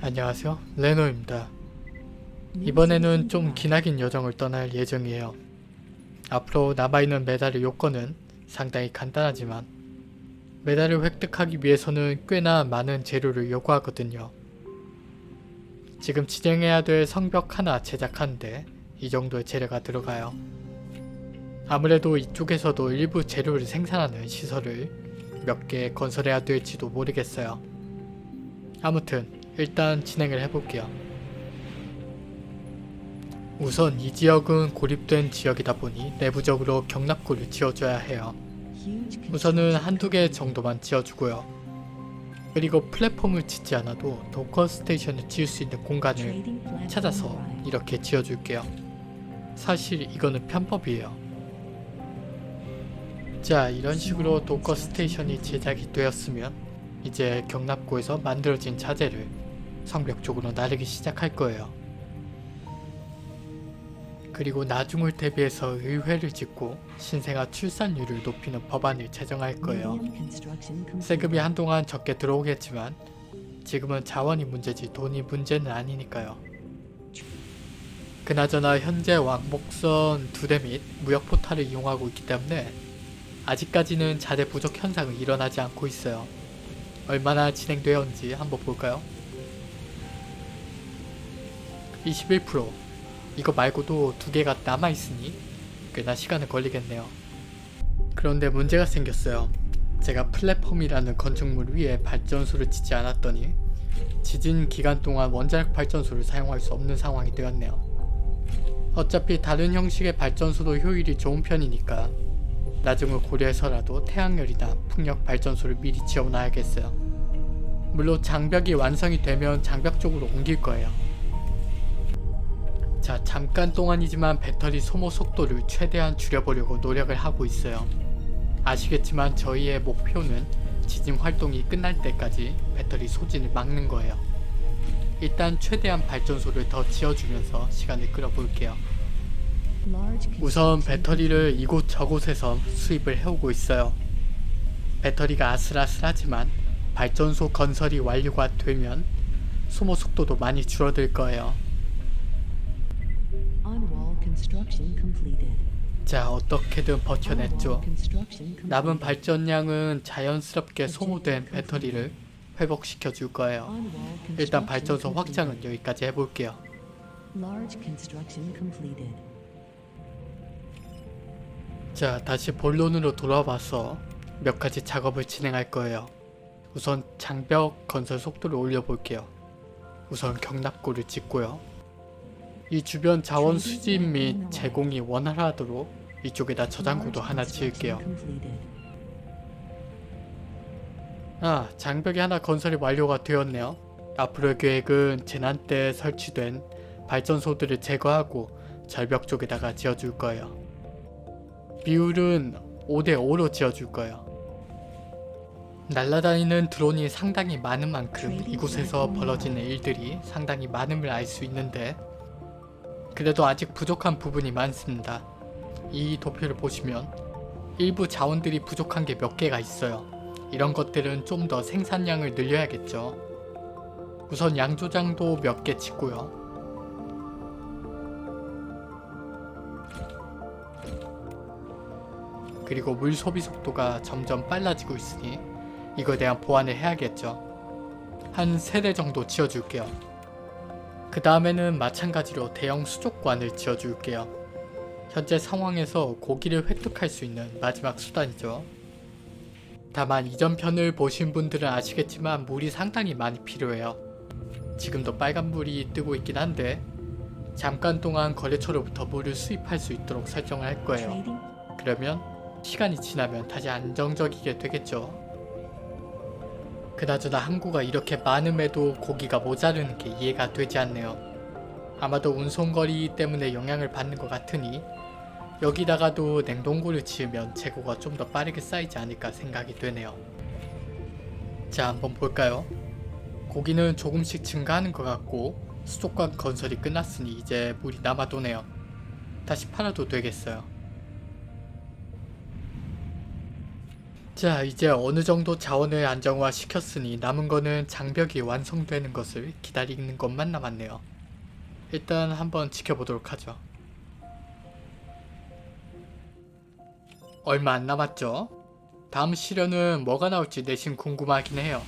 안녕하세요. 레노입니다. 이번에는 좀 기나긴 여정을 떠날 예정이에요. 앞으로 남아있는 메달의 요건은 상당히 간단하지만 메달을 획득하기 위해서는 꽤나 많은 재료를 요구하거든요. 지금 진행해야 될 성벽 하나 제작하는데 이 정도의 재료가 들어가요. 아무래도 이쪽에서도 일부 재료를 생산하는 시설을 몇 개 건설해야 될지도 모르겠어요. 아무튼 일단 진행을 해볼게요. 우선 이 지역은 고립된 지역이다 보니 내부적으로 경납고를 지어줘야 해요. 우선은 한두 개 정도만 지어주고요. 그리고 플랫폼을 짓지 않아도 도커 스테이션을 지을 수 있는 공간을 찾아서 이렇게 지어줄게요. 사실 이거는 편법이에요. 자, 이런 식으로 도커 스테이션이 제작이 되었으면 이제 경납고에서 만들어진 자재를 성벽 쪽으로 나르기 시작할 거예요. 그리고 나중을 대비해서 의회를 짓고 신생아 출산율을 높이는 법안을 제정할 거예요. 세금이 한동안 적게 들어오겠지만 지금은 자원이 문제지 돈이 문제는 아니니까요. 그나저나 현재 왕복선 두 대 및 무역 포탈을 이용하고 있기 때문에 아직까지는 자재 부족 현상은 일어나지 않고 있어요. 얼마나 진행되었는지 한번 볼까요? 21% 이거 말고도 두 개가 남아있으니 꽤나 시간은 걸리겠네요. 그런데 문제가 생겼어요. 제가 플랫폼이라는 건축물 위에 발전소를 짓지 않았더니 지진 기간 동안 원자력 발전소를 사용할 수 없는 상황이 되었네요. 어차피 다른 형식의 발전소도 효율이 좋은 편이니까 나중을 고려해서라도 태양열이나 풍력 발전소를 미리 지어놔야겠어요. 물론 장벽이 완성이 되면 장벽 쪽으로 옮길 거예요. 자, 잠깐 동안이지만 배터리 소모 속도를 최대한 줄여보려고 노력을 하고 있어요. 아시겠지만 저희의 목표는 지진 활동이 끝날 때까지 배터리 소진을 막는 거예요. 일단 최대한 발전소를 더 지어주면서 시간을 끌어볼게요. 우선 배터리를 이곳 저곳에서 수입을 해오고 있어요. 배터리가 아슬아슬하지만 발전소 건설이 완료가 되면 소모 속도도 많이 줄어들 거예요. 자, 어떻게든 버텨냈죠. 남은 발전량은 자연스럽게 소모된 배터리를 회복시켜 줄 거예요. 일단 발전소 확장은 여기까지 해볼게요. 자, 다시 본론으로 돌아와서 몇 가지 작업을 진행할 거예요. 우선 장벽 건설 속도를 올려볼게요. 우선 경납고를 짓고요. 이 주변 자원 수집 및 제공이 원활하도록 이쪽에다 저장고도 하나 지을게요. 아, 장벽이 하나 건설이 완료가 되었네요. 앞으로의 계획은 재난 때 설치된 발전소들을 제거하고 절벽 쪽에다가 지어줄 거예요. 비율은 5대5로 지어줄 거예요. 날아다니는 드론이 상당히 많은 만큼 이곳에서 벌어지는 일들이 상당히 많음을 알 수 있는데 그래도 아직 부족한 부분이 많습니다. 이 도표를 보시면 일부 자원들이 부족한 게 몇 개가 있어요. 이런 것들은 좀 더 생산량을 늘려야겠죠. 우선 양조장도 몇 개 짓고요. 그리고 물 소비 속도가 점점 빨라지고 있으니 이거에 대한 보완을 해야겠죠. 한 세대 정도 지어줄게요. 그 다음에는 마찬가지로 대형 수족관을 지어줄게요. 현재 상황에서 고기를 획득할 수 있는 마지막 수단이죠. 다만 이전 편을 보신 분들은 아시겠지만 물이 상당히 많이 필요해요. 지금도 빨간불이 뜨고 있긴 한데 잠깐 동안 거래처로부터 물을 수입할 수 있도록 설정을 할 거예요. 그러면 시간이 지나면 다시 안정적이게 되겠죠. 그나저나 항구가 이렇게 많음에도 고기가 모자르는 게 이해가 되지 않네요. 아마도 운송거리 때문에 영향을 받는 것 같으니 여기다가도 냉동고를 지으면 재고가 좀 더 빠르게 쌓이지 않을까 생각이 되네요. 자 한번 볼까요? 고기는 조금씩 증가하는 것 같고 수족관 건설이 끝났으니 이제 물이 남아도네요. 다시 팔아도 되겠어요. 자, 이제 어느 정도 자원을 안정화 시켰으니 남은 거는 장벽이 완성되는 것을 기다리는 것만 남았네요. 일단 한번 지켜보도록 하죠. 얼마 안 남았죠? 다음 시련은 뭐가 나올지 내심 궁금하긴 해요.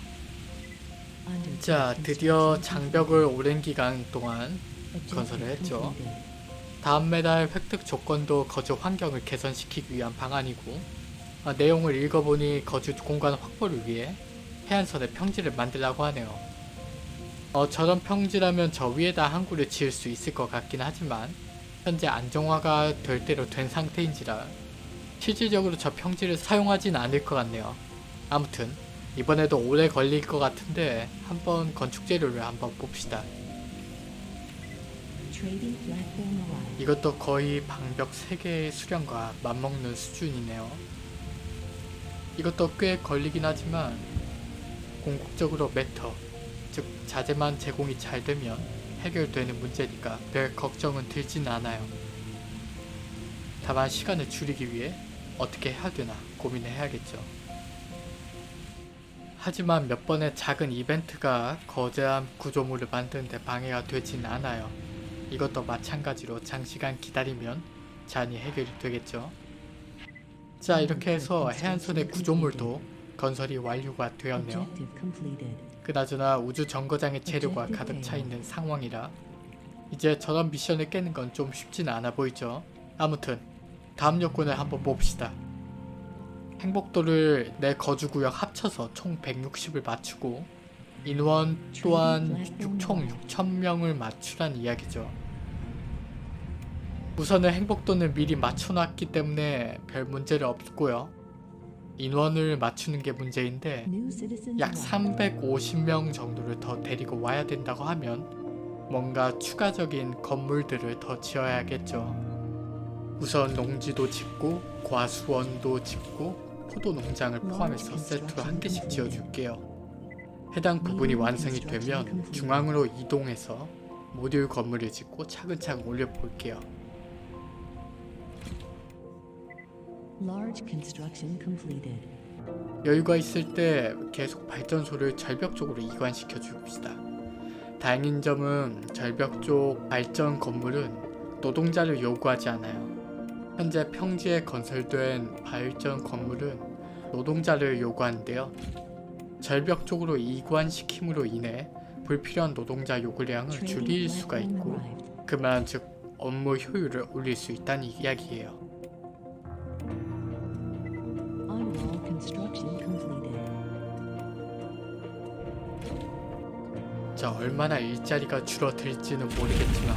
자, 드디어 장벽을 오랜 기간 동안 건설을 했죠. 다음 매달 획득 조건도 거주 환경을 개선시키기 위한 방안이고 아, 내용을 읽어보니 거주 공간 확보를 위해 해안선에 평지를 만들라고 하네요. 어, 저런 평지라면 저 위에다 항구를 지을 수 있을 것 같긴 하지만 현재 안정화가 될 대로 된 상태인지라 실질적으로 저 평지를 사용하진 않을 것 같네요. 아무튼 이번에도 오래 걸릴 것 같은데 한번 건축 재료를 한번 봅시다. 이것도 거의 방벽 3개의 수량과 맞먹는 수준이네요. 이것도 꽤 걸리긴 하지만 궁극적으로 매터, 즉 자재만 제공이 잘 되면 해결되는 문제니까 별 걱정은 들진 않아요. 다만 시간을 줄이기 위해 어떻게 해야 되나 고민을 해야겠죠. 하지만 몇 번의 작은 이벤트가 거대한 구조물을 만드는데 방해가 되진 않아요. 이것도 마찬가지로 장시간 기다리면 잔이 해결이 되겠죠. 자 이렇게 해서 해안선의 구조물도 건설이 완료가 되었네요. 그나저나 우주 정거장의 재료가 가득 차 있는 상황이라 이제 저런 미션을 깨는 건 좀 쉽지는 않아 보이죠. 아무튼 다음 요건을 한번 봅시다. 행복도를 내 거주구역 합쳐서 총 160을 맞추고 인원 또한 총 6천명을 맞추란 이야기죠. 우선은 행복도는 미리 맞춰놨기 때문에 별 문제를 없고요. 인원을 맞추는 게 문제인데 약 350명 정도를 더 데리고 와야 된다고 하면 뭔가 추가적인 건물들을 더 지어야겠죠. 우선 농지도 짓고 과수원도 짓고 포도 농장을 포함해서 세트로 한 개씩 지어줄게요. 해당 부분이 완성이 되면 중앙으로 이동해서 모듈 건물을 짓고 차근차근 올려볼게요. Large construction completed. 여유가 있을 때 계속 발전소를 절벽 쪽으로 이관시켜 줍시다. 다행인 점은 절벽 쪽 발전 건물은 노동자를 요구하지 않아요. 현재 평지에 건설된 발전 건물은 노동자를 요구하는데요. 절벽 쪽으로 이관시킴으로 인해 불필요한 노동자 요구량을 줄일 수가 있고 그만 즉 업무 효율을 올릴 수 있다는 이야기예요. 자 얼마나 일자리가 줄어들지는 모르겠지만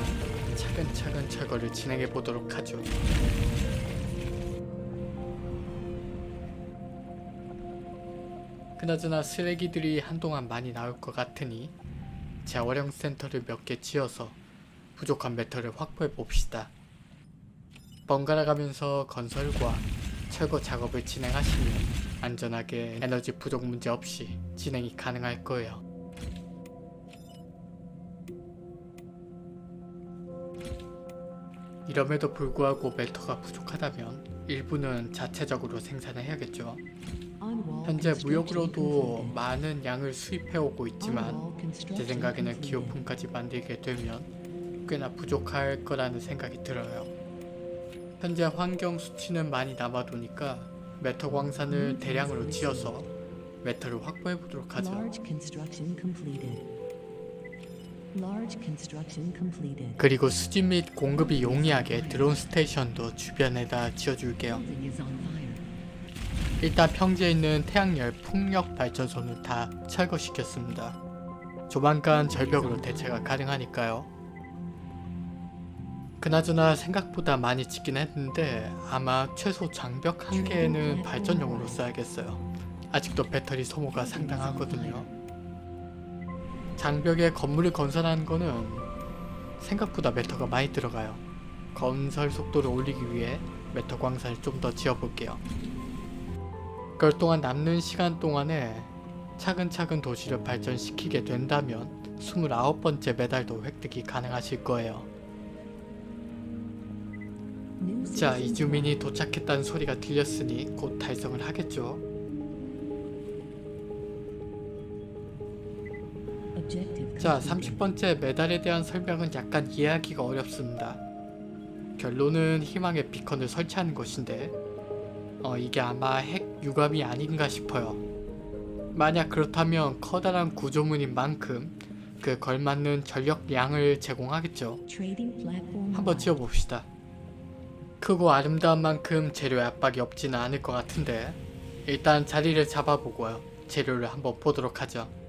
차근차근 철거를 진행해 보도록 하죠. 그나저나 쓰레기들이 한동안 많이 나올 것 같으니 재활용 센터를 몇 개 지어서 부족한 메탈을 확보해 봅시다. 번갈아 가면서 건설과 철거 작업을 진행하시면 안전하게 에너지 부족 문제 없이 진행이 가능할 거예요. 이럼에도 불구하고 메터가 부족하다면 일부는 자체적으로 생산을 해야겠죠. 현재 무역으로도. 많은 양을 수입해 오고 On 있지만 제 생각에는. 기호품까지 만들게 되면 꽤나 부족할 거라는 생각이 들어요. 현재 환경 수치는 많이 남아도니까 메터 광산을 대량으로 지어서 메터를 확보해 보도록 하죠. 그리고 수집 및 공급이 용이하게 드론 스테이션도 주변에다 지어줄게요. 일단 평지에 있는 태양열 풍력 발전소는 다 철거시켰습니다. 조만간 절벽으로 대체가 가능하니까요. 그나저나 생각보다 많이 짓긴 했는데 아마 최소 장벽 한 개는 발전용으로 써야겠어요. 아직도 배터리 소모가 상당하거든요. 장벽에 건물을 건설하는 거는 생각보다 메터가 많이 들어가요. 건설 속도를 올리기 위해 메터 광산을 좀 더 지어볼게요. 그럴 동안 남는 시간 동안에 차근차근 도시를 발전시키게 된다면 29번째 메달도 획득이 가능하실 거예요. 자, 이주민이 도착했다는 소리가 들렸으니 곧 달성을 하겠죠. 자, 30번째 메달에 대한 설명은 약간 이해하기가 어렵습니다. 결론은 희망의 비컨을 설치하는 것인데, 어, 이게 아마 핵 유감이 아닌가 싶어요. 만약 그렇다면 커다란 구조물인 만큼 그 걸맞는 전력량을 제공하겠죠. 한번. 지어봅시다. 크고 아름다운 만큼 재료의 압박이 없지는 않을 것 같은데 일단 자리를 잡아보고요. 재료를 한번 보도록 하죠.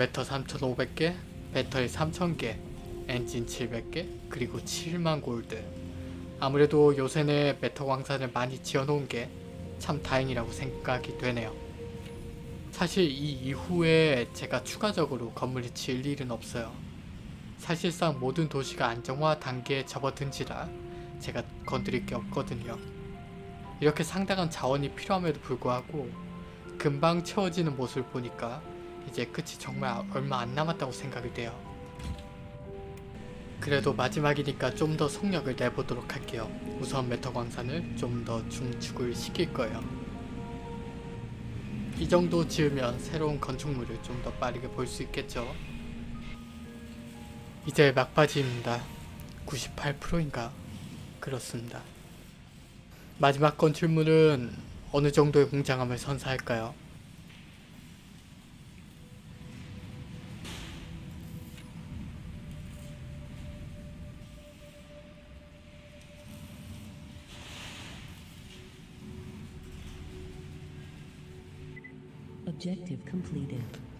메터 3,500개, 배터리 3,000개, 엔진 700개, 그리고 7만 골드. 아무래도 요새는 메터 광산을 많이 지어놓은 게 참 다행이라고 생각이 되네요. 사실 이 이후에 제가 추가적으로 건물을 지을 일은 없어요. 사실상 모든 도시가 안정화 단계에 접어든지라 제가 건드릴 게 없거든요. 이렇게 상당한 자원이 필요함에도 불구하고 금방 채워지는 모습을 보니까 이제 끝이 정말 얼마 안 남았다고 생각이 돼요. 그래도 마지막이니까 좀 더 속력을 내보도록 할게요. 우선 메터 광산을 좀 더 중축을 시킬 거예요. 이 정도 지으면 새로운 건축물을 좀 더 빠르게 볼 수 있겠죠. 이제 막바지입니다. 98%인가? 그렇습니다. 마지막 건축물은 어느 정도의 웅장함을 선사할까요?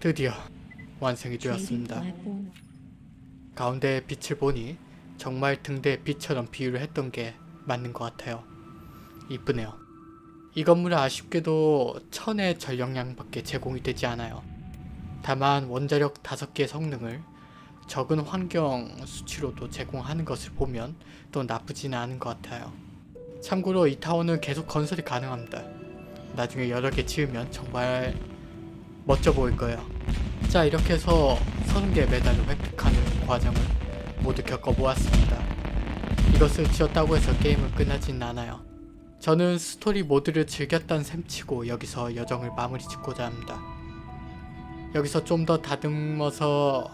드디어 완성이 되었습니다. 가운데 빛을 보니 정말 등대 빛처럼 비유를 했던 게 맞는 것 같아요. 이쁘네요. 이 건물은 아쉽게도 천의 전력량밖에 제공이 되지 않아요. 다만 원자력 5개 성능을 적은 환경 수치로도 제공하는 것을 보면 또 나쁘지는 않은 것 같아요. 참고로 이 타워는 계속 건설이 가능합니다. 나중에 여러 개 지으면 정말 멋져 보일 거예요. 자 이렇게 해서 30개 메달을 획득하는 과정을 모두 겪어보았습니다. 이것을 지었다고 해서 게임은 끝나진 않아요. 저는 스토리 모드를 즐겼던 셈치고 여기서 여정을 마무리 짓고자 합니다. 여기서 좀 더 다듬어서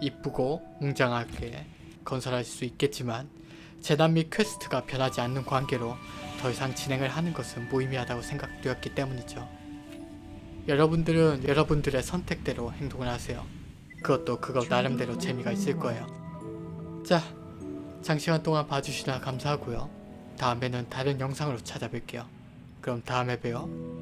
이쁘고 웅장하게 건설할 수 있겠지만 재단 및 퀘스트가 변하지 않는 관계로 더 이상 진행을 하는 것은 무의미하다고 생각되었기 때문이죠. 여러분들은 여러분들의 선택대로 행동을 하세요. 그것도 그거 나름대로 재미가 있을 거예요. 자, 장시간 동안 봐주시나 감사하고요. 다음에는 다른 영상으로 찾아뵐게요. 그럼 다음에 봬요.